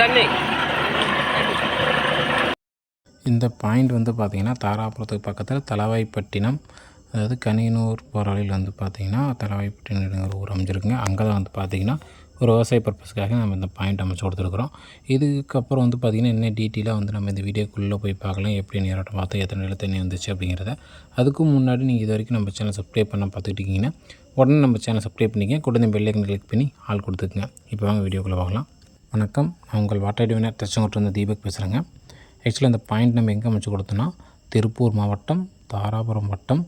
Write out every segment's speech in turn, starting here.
தண்ணி. இந்த பாயிண்ட் வந்து பார்த்திங்கன்னா தாராபுரத்துக்கு பக்கத்தில் தலவாய்ப்பட்டினம் அதாவது கனியனூர் போகிற வழியில் வந்து பார்த்திங்கன்னா தலவாய்ப்பட்டினங்கிற ஊர் அமைஞ்சிருக்குங்க. அங்கே தான் வந்து பார்த்திங்கன்னா ஒரு விவசாய பர்பஸ்க்காக நம்ம இந்த பாயிண்ட் அமைச்சு கொடுத்துருக்குறோம். இதுக்கப்புறம் வந்து பார்த்திங்கன்னா என்ன டீட்டெயிலாக வந்து நம்ம இந்த வீடியோக்குள்ளே போய் பார்க்கலாம். எப்படி நேரோட்டம் பார்த்து எத்தனை நில தண்ணி வந்துச்சு அப்படிங்கிறத. அதுக்கும் முன்னாடி நீங்கள் இது வரைக்கும் நம்ம சேனல் சப்ஸ்கிரைப் பண்ண பார்த்துக்கிட்டிங்கன்னா உடனே நம்ம சேனல் சப்ஸ்கிரைப் பண்ணிக்க கொடுத்த பெல்லைக்கன் கிளிக் பண்ணி ஆள் கொடுத்துக்குங்க. இப்போ வாங்க வீடியோக்குள்ளே பார்க்கலாம் வணக்கம். நான் உங்கள் வாட்டர் வினர் திருச்செங்கோட்டிலிருந்து தீபக் பேசுகிறேங்க ஆக்சுவலாக இந்த பாயிண்ட் நம்ம எங்கே அமைச்சு கொடுத்தோன்னா திருப்பூர் மாவட்டம் தாராபுரம் வட்டம்.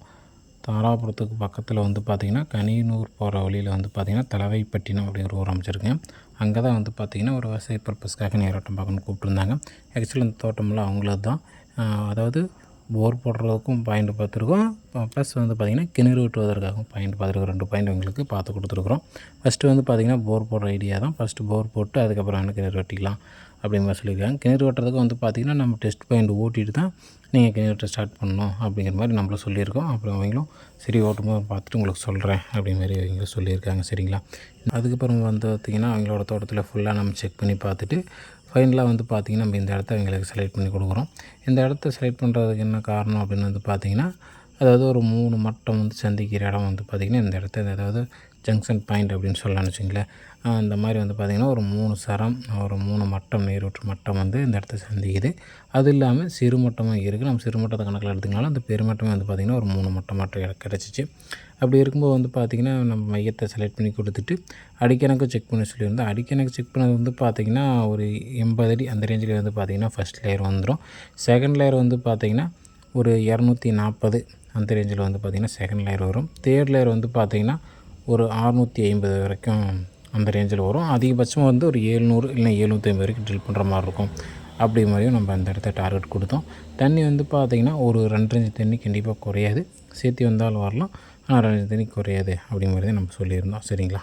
தாராபுரத்துக்கு பக்கத்தில் வந்து பார்த்திங்கன்னா கனியனூர் போகிற வழியில் வந்து பார்த்திங்கன்னா தலைவைப்பட்டினம் அப்படிங்கிற ஊர் அமைச்சிருக்கேன் அங்கே தான் வந்து பார்த்திங்கன்னா ஒரு விவசாய பர்பஸ்க்காக நேரோட்டம் பார்க்கணும்னு கூப்பிட்டுருந்தாங்க. ஆக்சுவலி இந்த தோட்டமெல்லாம் அவங்களது தான் அதாவது போர் போடுறதுக்கும் பாயிண்ட் பார்த்துருக்கோம். ப்ளஸ் வந்து பார்த்திங்கன்னா கிணறு வெட்டுவதற்காகவும் பாயிண்ட் பார்த்துருக்கோம். ரெண்டு பாயிண்ட் எங்களுக்கு பார்த்து கொடுத்துருக்குறோம். ஃபஸ்ட்டு வந்து பார்த்திங்கன்னா போர் போடுற ஐடியா தான். ஃபஸ்ட்டு போர் போட்டு அதுக்கப்புறம் என்ன கிணறு வெட்டிக்கலாம் அப்படிங்கிற மாதிரி சொல்லியிருக்காங்க. கிணறு வெட்டுறதுக்கு வந்து பார்த்திங்கன்னா நம்ம டெஸ்ட் பாயிண்ட் ஓட்டிட்டு தான் நீங்கள் கிணறு வெட்ட ஸ்டார்ட் பண்ணணும் அப்படிங்கிற மாதிரி நம்மளும் சொல்லியிருக்கோம். அப்புறம் அவங்களும் சரி ஓட்டும்போது பார்த்துட்டு உங்களுக்கு சொல்கிறேன் அப்படிங்கிற மாதிரி அவங்க சொல்லியிருக்காங்க. சரிங்களா? அதுக்கப்புறம் வந்து பார்த்திங்கன்னா அவங்களோட தோட்டத்தில் ஃபுல்லாக நம்ம செக் பண்ணி பார்த்துட்டு ஃபைனலாக வந்து பார்த்திங்கன்னா நம்ம இந்த இடத்த எங்களுக்கு செலக்ட் பண்ணி கொடுக்குறோம். இந்த இடத்த செலக்ட் பண்ணுறதுக்கு என்ன காரணம் அப்படின்னு வந்து பார்த்திங்கன்னா அதாவது ஒரு மூணு மட்டம் வந்து சந்திக்கிற இடம் வந்து பார்த்திங்கன்னா இந்த இடத்த அதாவது ஜங்ஷன் பாயிண்ட் அப்படின்னு சொல்லலாம்னு வச்சுங்களேன் இந்த மாதிரி வந்து பார்த்திங்கன்னா ஒரு மூணு சரம் ஒரு மூணு மட்டம் நீரூற்று மட்டம் வந்து இந்த இடத்த சந்திக்குது. அது இல்லாமல் சிறு மட்டமும் இருக்குது நம்ம சிறு மட்டத்தை கணக்கில் எடுத்துக்கினாலும் அந்த பெருமட்டமே வந்து பார்த்திங்கன்னா ஒரு மூணு மட்டம் மட்டும் கிடச்சிச்சு. அப்படி இருக்கும்போது வந்து பார்த்திங்கன்னா நம்ம மையத்தை செலக்ட் பண்ணி கொடுத்துட்டு அடிக்கணக்கு செக் பண்ண சொல்லியிருந்தோம். அடிக்கணக்கு செக் பண்ணது வந்து பார்த்திங்கன்னா ஒரு எண்பது அடி அந்த ரேஞ்சில் வந்து பார்த்திங்கன்னா ஃபஸ்ட் லேயர் வந்துடும் செகண்ட் லேயர் வந்து பார்த்திங்கன்னா ஒரு இரநூத்தி நாற்பது அந்த ரேஞ்சில் வந்து பார்த்திங்கன்னா செகண்ட் லேயர் வரும். தேர்ட் லேயர் வந்து பார்த்திங்கன்னா ஒரு அறுநூற்றி ஐம்பது வரைக்கும் அந்த ரேஞ்சில் வரும். அதிகபட்சமாக வந்து ஒரு ஏழ்நூறு இல்லை எழுநூற்றி ஐம்பது வரைக்கும் ட்ரில் பண்ணுற மாதிரி இருக்கும். அப்படி மாதிரியும் நம்ம அந்த இடத்த டார்கெட் கொடுத்தோம். தண்ணி வந்து பார்த்திங்கன்னா ஒரு ரெண்டு இன்ச்சு தண்ணி கண்டிப்பாக குறையாது. சேர்த்து வந்தாலும் வரலாம். ஆனால் ரெண்டு தண்ணி குறையாது அப்படிங்கிறத நம்ம சொல்லியிருந்தோம். சரிங்களா?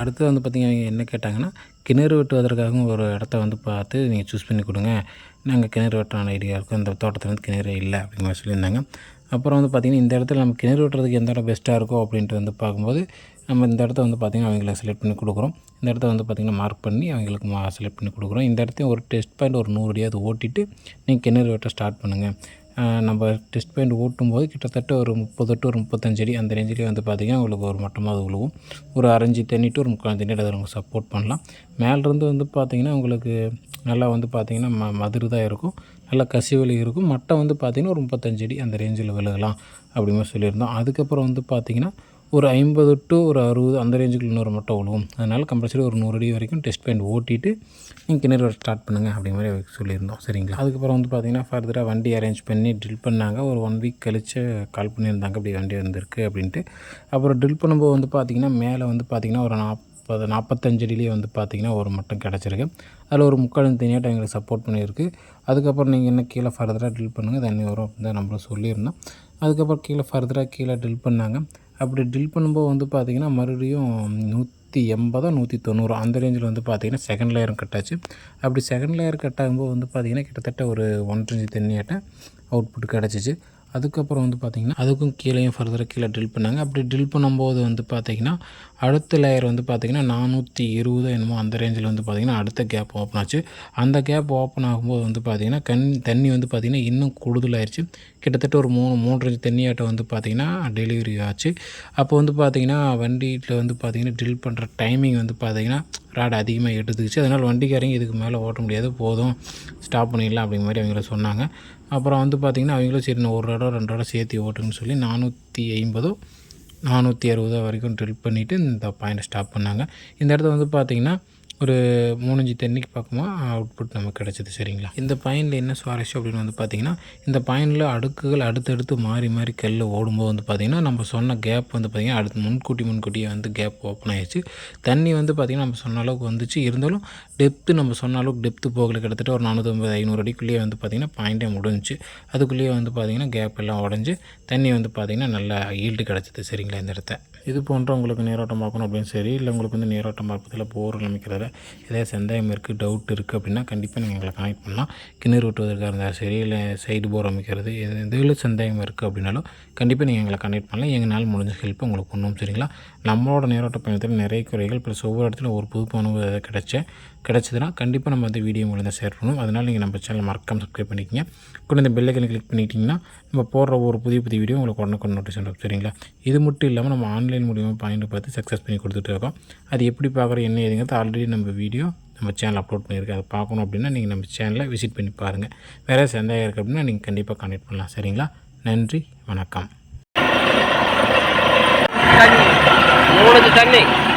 அடுத்து வந்து பார்த்திங்கன்னா என்ன கேட்டாங்கன்னா கிணறு வெட்டுவதற்காகவும் ஒரு இடத்த வந்து பார்த்து நீங்கள் சூஸ் பண்ணி கொடுங்க. நாங்கள் கிணறு வெட்டான ஐடியா இருக்கும். இந்த தோட்டத்தில் வந்து கிணறு இல்லை அப்படிங்கிற மாதிரி சொல்லியிருந்தாங்க. அப்புறம் வந்து பார்த்திங்கன்னா இந்த இடத்துல நம்ம கிணறு வெட்டுறதுக்கு எந்த இடம் பெஸ்ட்டாக இருக்கோ அப்படின்ட்டு வந்து பார்க்கும்போது நம்ம இந்த இடத்த வந்து பார்த்திங்கன்னா அவங்களுக்கு செலக்ட் பண்ணி கொடுக்குறோம். இந்த இடத்த வந்து பார்த்திங்கன்னா மார்க் பண்ணி அவங்களுக்கு மா செலக்ட் பண்ணி கொடுக்குறோம். இந்த இடத்தையும் ஒரு டெஸ்ட் பாயிண்ட் ஒரு நூறு அடியாவது ஓட்டிட்டு நீங்கள் கிணறு வெட்ட ஸ்டார்ட் பண்ணுங்கள் நம்ம டெஸ்ட் பாயிண்ட் ஓட்டும்போது கிட்டத்தட்ட ஒரு முப்பது டு ஒரு முப்பத்தஞ்சு அடி அந்த ரேஞ்சிலே வந்து பார்த்திங்கன்னா உங்களுக்கு ஒரு மட்டமாக விழுவும் ஒரு அரைஞ்சி தண்ணி டு ஒரு முக்கால் தண்ணி அதை உங்களுக்கு சப்போர்ட் பண்ணலாம். மேலேருந்து வந்து பார்த்திங்கன்னா உங்களுக்கு நல்லா வந்து பார்த்திங்கன்னா ம மதுரு தான் இருக்கும். நல்லா கசிவலி இருக்கும். மட்டை வந்து பார்த்திங்கன்னா ஒரு முப்பத்தஞ்சு அடி அந்த ரேஞ்சில் விழுகலாம். அப்படி சொல்லியிருந்தோம். அதுக்கப்புறம் வந்து பார்த்திங்கன்னா ஒரு ஐம்பது டு ஒரு அறுபது அந்த ரேஞ்சுக்கு இன்னொரு மட்டை விழுவும் அதனால் கம்பல்சரி ஒரு நூறு அடி வரைக்கும் டெஸ்ட் பெயிண்ட் ஓட்டிட்டு நீங்கள் கிணறு ஸ்டார்ட் பண்ணுங்கள் அப்படிங்கிற மாதிரி சொல்லியிருந்தோம். சரிங்களா? அதுக்கப்புறம் வந்து பார்த்திங்கன்னா ஃபர்தராக வண்டி அரேஞ்ச் பண்ணி ட்ரில் பண்ணாங்க. ஒரு ஒன் வீக் கழிச்சு கால் பண்ணியிருந்தாங்க. அப்படி வண்டி வந்திருக்கு அப்படின்ட்டு. அப்புறம் ட்ரில் பண்ணும்போது வந்து பார்த்திங்கன்னா மேலே வந்து பார்த்திங்கன்னா ஒரு நாற்பது நாற்பத்தஞ்சடியிலேயே வந்து பார்த்திங்கன்னா ஒரு மட்டம் கிடச்சிருக்கு. அதில் ஒரு முக்கால் தனியாட்டம் எங்களுக்கு சப்போர்ட் பண்ணியிருக்கு. அதுக்கப்புறம் நீங்கள் என்ன கீழே ஃபர்தராக ட்ரில் பண்ணுங்கள் தண்ணி வரும் அப்படின்னு தான் நம்மளும் சொல்லியிருந்தோம். அதுக்கப்புறம் கீழே ஃபர்தராக கீழே ட்ரில் பண்ணாங்க. அப்படி ட்ரில் பண்ணும்போது வந்து பார்த்திங்கன்னா மறுபடியும் நூற்றி எண்பதோ நூற்றி தொண்ணூறு அந்த ரேஞ்சில் வந்து பார்த்திங்கன்னா செகண்ட் லேயரும் கட்டாச்சு அப்படி செகண்ட் லேயர் கட் ஆகும்போது வந்து பார்த்திங்கன்னா கிட்டத்தட்ட ஒரு ஒன்றரை இன்ச்சு தண்ணியாட்ட அவுட்புட் கிடச்சிச்சு. அதுக்கப்புறம் வந்து பார்த்திங்கன்னா அதுக்கும் கீழேயும் ஃபர்தராக கீழே ட்ரில் பண்ணாங்க அப்படி ட்ரில் பண்ணும்போது வந்து பார்த்திங்கன்னா அடுத்த லேயர் வந்து பார்த்திங்கன்னா நானூற்றி இருபது என்னமோ அந்த ரேஞ்சில் வந்து பார்த்திங்கன்னா அடுத்த கேப் ஓப்பன் ஆச்சு அந்த கேப் ஓப்பன் ஆகும்போது வந்து பார்த்திங்கன்னா கண் தண்ணி வந்து பார்த்திங்கன்னா இன்னும் கூடுதலாயிருச்சு கிட்டத்தட்ட ஒரு மூணு மூன்றரை இன்ச்சு தண்ணியாட்டம் வந்து பார்த்திங்கன்னா டெலிவரி ஆச்சு அப்போ வந்து பார்த்திங்கன்னா வண்டியில் வந்து பார்த்திங்கன்னா ட்ரில் பண்ணுற டைமிங் வந்து பார்த்திங்கன்னா ராடு அதிகமாக எடுத்துக்கிச்சு அதனால் வண்டிக்காரங்க இதுக்கு மேலே ஓட்ட முடியாது போதும் ஸ்டாப் பண்ணிடலாம் அப்படிங்கிற மாதிரி அவங்கள சொன்னாங்க அப்புறம் வந்து பார்த்திங்கன்னா அவங்களும் சரி நான் ஒரு இடம் ரெண்டு இடம் சேர்த்து ஓட்டுன்னு சொல்லி நானூற்றி ஐம்பதோ நானூற்றி அறுபதோ வரைக்கும் ட்ரில் பண்ணிவிட்டு இந்த பாயிண்ட்டை ஸ்டாப் பண்ணாங்க. இந்த இடத்த வந்து பார்த்திங்கன்னா ஒரு மூணஞ்சு தண்ணிக்கு பக்கமாக அவுட்புட் நமக்கு கிடச்சிது சரிங்களா? இந்த பாயிண்டில் என்ன சுவாரஸ்யம் அப்படின்னு வந்து பார்த்திங்கன்னா இந்த பாயிண்டில் அடுக்குகள் அடுத்தடுத்து மாறி மாறி கல்லில் ஓடும்போது வந்து பார்த்திங்கன்னா நம்ம சொன்ன கேப் வந்து பார்த்திங்கன்னா அடுத்து முன்கூட்டி முன்கூட்டியே வந்து கேப் ஓப்பன் ஆயிடுச்சு தண்ணி வந்து பார்த்திங்கன்னா நம்ம சொன்ன அளவுக்கு வந்துச்சு. இருந்தாலும் டெப்த்து நம்ம சொன்ன அளவுக்கு டெப்த்து போகல. கிட்டத்தட்ட ஒரு நானூற்றம்பது ஐநூறு அடிக்குள்ளேயே வந்து பார்த்திங்கன்னா பாயிண்டே முடிஞ்சுச்சு. அதுக்குள்ளேயே வந்து பார்த்திங்கன்னா கேப் எல்லாம் உடஞ்சி தண்ணி வந்து பார்த்திங்கன்னா நல்லா ஈல்டு கிடச்சிது சரிங்களா இந்த இடத்த இது போன்ற உங்களுக்கு நீரோட்டம் பார்க்கணும் அப்படின்னு சரி இல்லை உங்களுக்கு வந்து நீரோட்டம் பார்ப்பதில் போர் அமைக்கிறதுல ஏதாவது சந்தேகம் இருக்குது டவுட் இருக்குது அப்படின்னா கண்டிப்பாக நீங்கள் எங்களை கனெக்ட் பண்ணலாம். கிணறு வெட்டுவதற்காக இருந்தாலும் சரி இல்லை சைடு போர் அமைக்கிறது எது எதில் சந்தேகம் இருக்குது அப்படின்னாலும் கண்டிப்பாக நீங்கள் எங்களை கனெக்ட் பண்ணலாம். எங்களால் முடிஞ்ச ஹெல்ப் உங்களுக்கு பண்ணுவோம் சரிங்களா? நம்மளோட நீரோட்ட பயணத்தில் நிறைய குறைகள் ப்ளஸ் ஒவ்வொரு இடத்துல ஒரு புது அனுபவம் ஏதாவது கிடைச்ச கிடச்சிதுன்னா கண்டிப்பாக நம்ம வந்து வீடியோ மூலம் ஷேர் பண்ணுவோம். அதனால் நீங்கள் நம்ம சேனல் மறக்காம சப்ஸ்கிரைப் பண்ணிக்கிங்க. கூட இந்த பெல்லைக்கனை கிளிக் பண்ணிட்டீங்கன்னா நம்ம போடுற ஒரு புதிய புதிய வீடியோ உங்களுக்கு உடனுக்கு நோட்டீஸ் வரும் சரிங்களா? இது மட்டும் இல்லாமல் நம்ம ஆன்லைன் மூலியமாக பாயிண்ட் பார்த்து சக்ஸஸ் பண்ணி கொடுத்துட்டு இருக்கோம் அது எப்படி பார்க்குறோம் என்ன ஏதுங்கிறது ஆல்ரெடி நம்ம வீடியோ நம்ம சேனல் அப்லோட் பண்ணியிருக்கேன் அதை பார்க்கணும் அப்படின்னா நீங்கள் நம்ம சேனலை விசிட் பண்ணி பாருங்கள் வேறு சந்தேகம் இருக்குது அப்படின்னா நீங்கள் கண்டிப்பாக கனெக்ட் பண்ணலாம். சரிங்களா? நன்றி வணக்கம். தண்ணி. தண்ணி.